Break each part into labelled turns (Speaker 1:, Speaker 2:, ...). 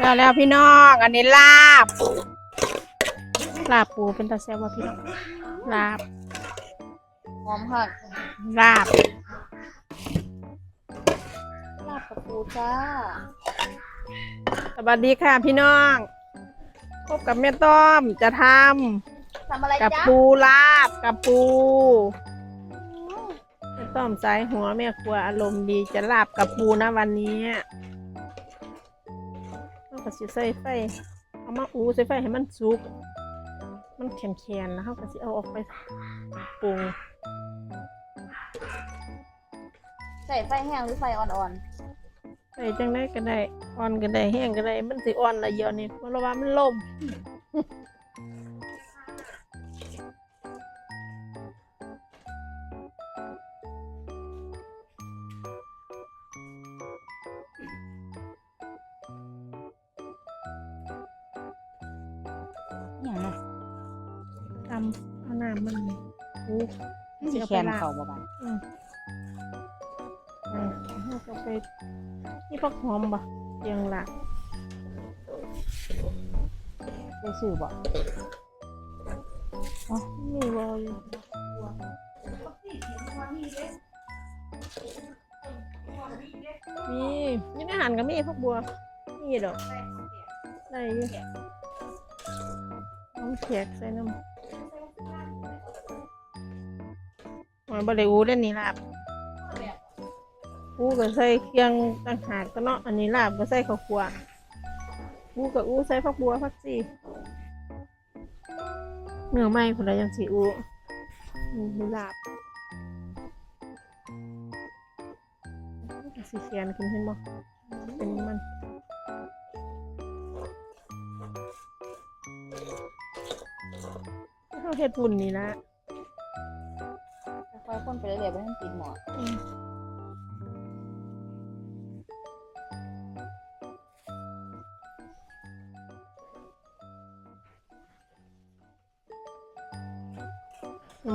Speaker 1: แล้วแล้วพี่น้อง อันนี้ลาบ ลาบปูเป็นตาแซ่บว่าพี่น้อง ลาบ
Speaker 2: หอมค่ะ
Speaker 1: ลาบ
Speaker 2: ลาบกระปูจ้า
Speaker 1: สวัสดีค่ะพี่น้อง พบกับแม่ต้อมจะท
Speaker 2: ทำอะไรำ
Speaker 1: กับ
Speaker 2: จ๊ะ
Speaker 1: ปูลาบกับปู แม่ต้อมสายหัวแม่ครัวอารมณ์ดีจะลาบกับปูนะวันนี้ ก็สิใส่ไฟเอามาอูใส่ไฟให้มันสุก มันแข็งๆแล้วเขาก็สิเอาออกไปปรุง
Speaker 2: ใส่ไฟแห้งหรือไฟอ่อน
Speaker 1: ใส่จังได้ก็ได้อ่อนก็ได้แห้งก็ได้มันสิอ่อนละเอียดนี่เพราะว่ามันล่ม
Speaker 2: อย่างนั้น
Speaker 1: ทำเอาน้ำมันอู
Speaker 2: สีแขนเขาบ่บาน
Speaker 1: อืมอ่าเราก็ไปนี่พักหอมบ่เจียงละ
Speaker 2: ได้ชื่อบ่
Speaker 1: อ๋อมีบอยู่มีนี่อาหารก็มีพักบัวนี่ดอกได้อยู่น้ำ แขกใส่น้ำมันบริอูเล่นนี่ลาบอูก็ใส่เครื่องต่างหากก็เนาะอันนี้ลาบก็ใส่ข้าวคั่วอูกับอูใส่พักบัวพักซีเนื้อไหม้คนละยังสีอูนี่ลาบสีเขียนกินเห็นบ่เป็นมั เขาเฮ็ดบุญนี่ละ
Speaker 2: ค่อยๆคนไปเรื่อยๆไปให้มันติดหมอ
Speaker 1: อืม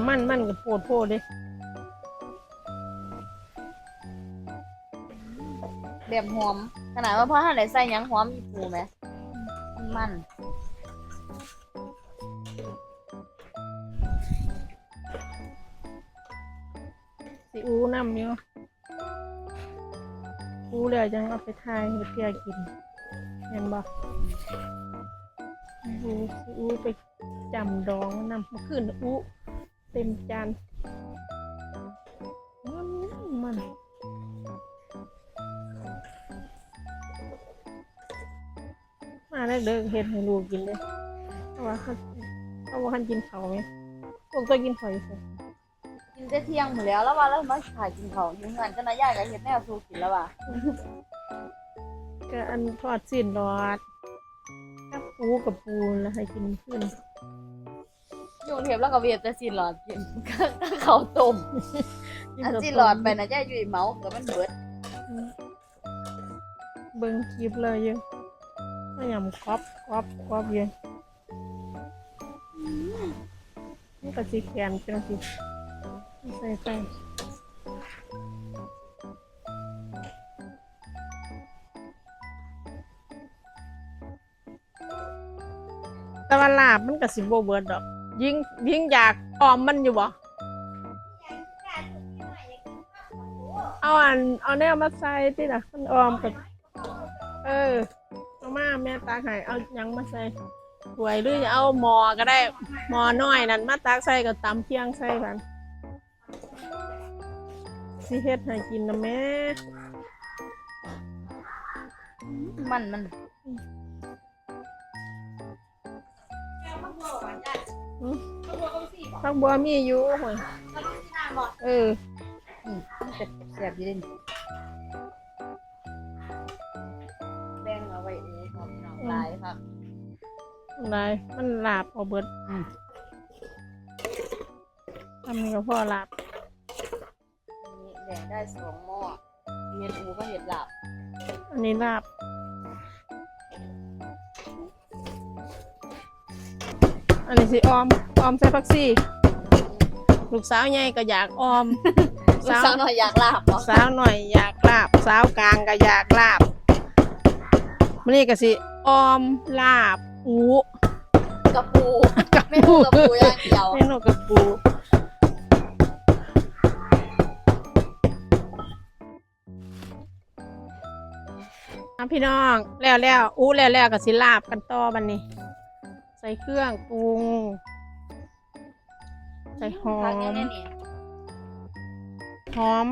Speaker 1: มันมันกับโพดโพดเด้
Speaker 2: แบบหอม ขนาดว่าพ่อท่านได้ใส่หยังหอมอีปูไหมมัน
Speaker 1: สิอูน้ำอยู่อูเลยจังเอาไปทายให้เพียกินเห็นบ่อูสิอูไปจำดองนนำมาขึ้นอูเต็มจานมันมันมาแล้วเด้อเฮ็ดให้ลูกกินเลยเพราะว่าเขาเขาว่าเขากินเขาไหมพวกตัวกินเขาอยู่ สิ
Speaker 2: กินได้เที่ยงหมดแล้วแล้วว่าแล้วมาขายกินเขาอยู่เงินจะนายายก็เฮ็ดแนวสู้กินแล้วว่ะ
Speaker 1: ก็อันทอดสิ้นรอดกับปูกับปูแล้วให้กินขึ้น
Speaker 2: อยู่กรุงเทพแล้วก็เวียดแต่สินหลอดกินก็เขาวต้มอันสินหลอดไปนะยายอยู่อีเมาก็มันเบิด
Speaker 1: เบิ่งคลิปเลยเยอะก็ยำกรอบกรอบกรอบเยอะมันก็สีแขนเป็นสิ ใส่ใส่แต่ว่าลาบมันก็สิบ่เบิดดอก ยิ่งยิ่งอยากออมมันอยู่บ่เอาอันเอาแนวมาใส่ที่ละมันออมกับเออเอามาแม่ตาไห้เอายังมาใส่หวยหรือจะเอาหมอก็ได้หมอน้อยนั่นมาตักใส่กับตำเพียงใส่กัน สิเฮ็ดให้กินนะแม่
Speaker 2: มันมัน
Speaker 1: พักบัวมีอยู่หวยเออ
Speaker 2: อืมมันจะแซ่บอยู่เด่นแบ่งเอาไว้เองครับพี่น้องหลายครับ
Speaker 1: อะไรมันลาบเอาเบิด
Speaker 2: อืม
Speaker 1: ทำนี่ก็พ่อลาบ
Speaker 2: นี่ แบ่งได้สองหม้อเห็ดอูก็เห็ดหลับ
Speaker 1: อันนี้ลาบอันนี้สิออมออมใส่ผักซี่ลูกสาวใหญ่ก็อยากออม
Speaker 2: ลูกสาวหน่อยอยากลาบเหรอ
Speaker 1: สาวหน่อยอยากลาบ สาวกลางก็อยากลาบมันนี่ก็สิออมลาบอู
Speaker 2: กระปูไม่ถูกกระปูอย่างเดียว
Speaker 1: เมนูกับปู พี่น้องแล้วแล้วอู้แล้วแล้วกับสิลาบกันต่อบันนี้ ใส่เครื่องปรุง ใส่หอ
Speaker 2: พัก
Speaker 1: ม
Speaker 2: แน่ๆนี่
Speaker 1: หอม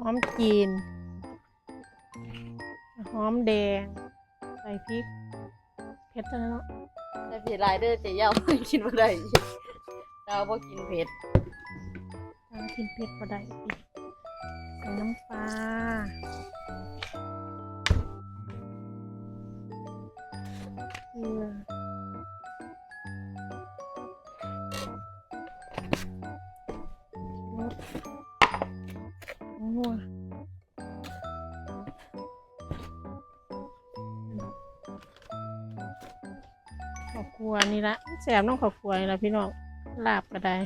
Speaker 1: หอมจีนหอมแดง ใส่พริกเผ็ดจังเนาะ
Speaker 2: แต่ผิดลายเด้อเจ๊เย่ากินบ่ได้เราบ่กินเผ็ด
Speaker 1: ถ้ากินเผ็ดก็ได้อีกใส่น้ำปลา ขอบครัวนี่ละแสบน้องขอบครัวนี่ละพี่น้องลาบก็ได้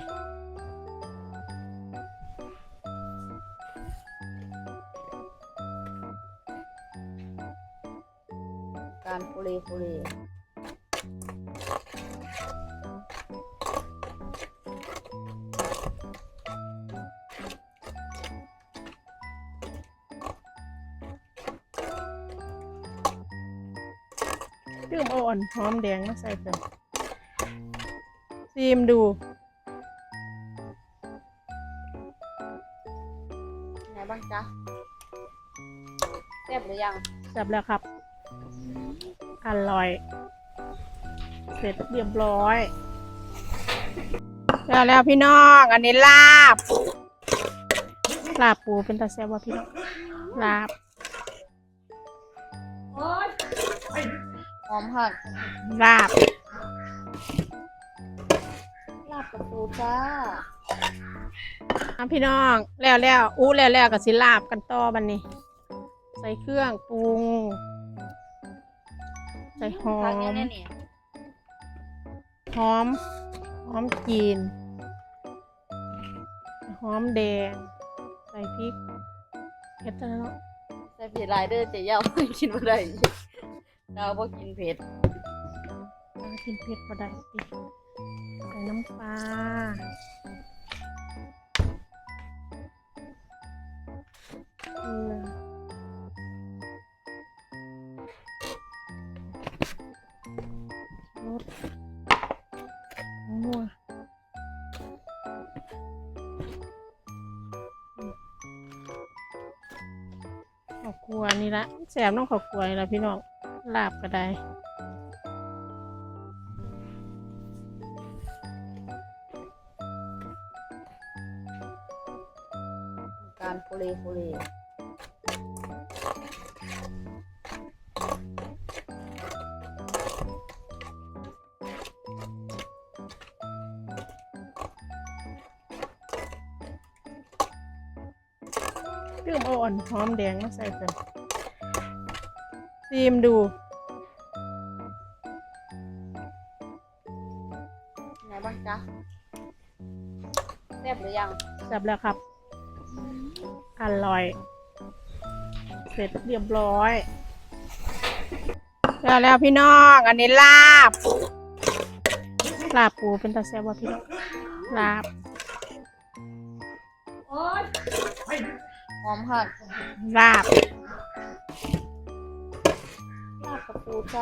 Speaker 2: การโคเลโคเล
Speaker 1: ลืมเอาอ่อนหอมแดงมาใส่กันซีมดู
Speaker 2: ไงบ้างจ๊ะแซ่บหรือยัง
Speaker 1: จับแล้วครับ อร่อย เสร็จเรียบร้อยแล้วแล้วพี่น้อง อันนี้ลาบ ลาบปูเป็นตาแซ่บว่าพี่น้อง ลาบ
Speaker 2: หอมผัก
Speaker 1: ลาบ
Speaker 2: ลาบกระปูจ้า
Speaker 1: อะพี่น้องแล้วแล้วอู้แล้วแล้วกับสิลาบกันต่อบันนี้ ใส่เครื่องปรุง ใส่หอ
Speaker 2: พัก
Speaker 1: ม
Speaker 2: แน่ๆนี่
Speaker 1: หอม หอมจีน หอมแดง ใส่พริกเผ็ดจังเนาะ
Speaker 2: แต่ผิดลายเด้อเจ๊เย่ากินบ่ได้ เราบ่กินเผ็ด
Speaker 1: ถ้ากินเผ็ดก็ได้อีกใส่น้ำปลาเกลือรสนัวขอบครัวนี่ละแสบน้องขอบครัวนี่ละพี่น้อง ลาบก็ได้
Speaker 2: การโคเลโคเล
Speaker 1: ลืมเอาอ่อนหอมแดงมาใส่กัน ซีมดู
Speaker 2: ไงบ้างจ๊ะแซ่บหรือยัง
Speaker 1: จับแล้วครับ อร่อย เสร็จเรียบร้อย แล้วแล้วพี่น้อง อันนี้ลาบ ลาบปูเป็นตาแซ่บว่าพี่น้อง ลาบ
Speaker 2: หอมผัก
Speaker 1: ลาบ
Speaker 2: 五十。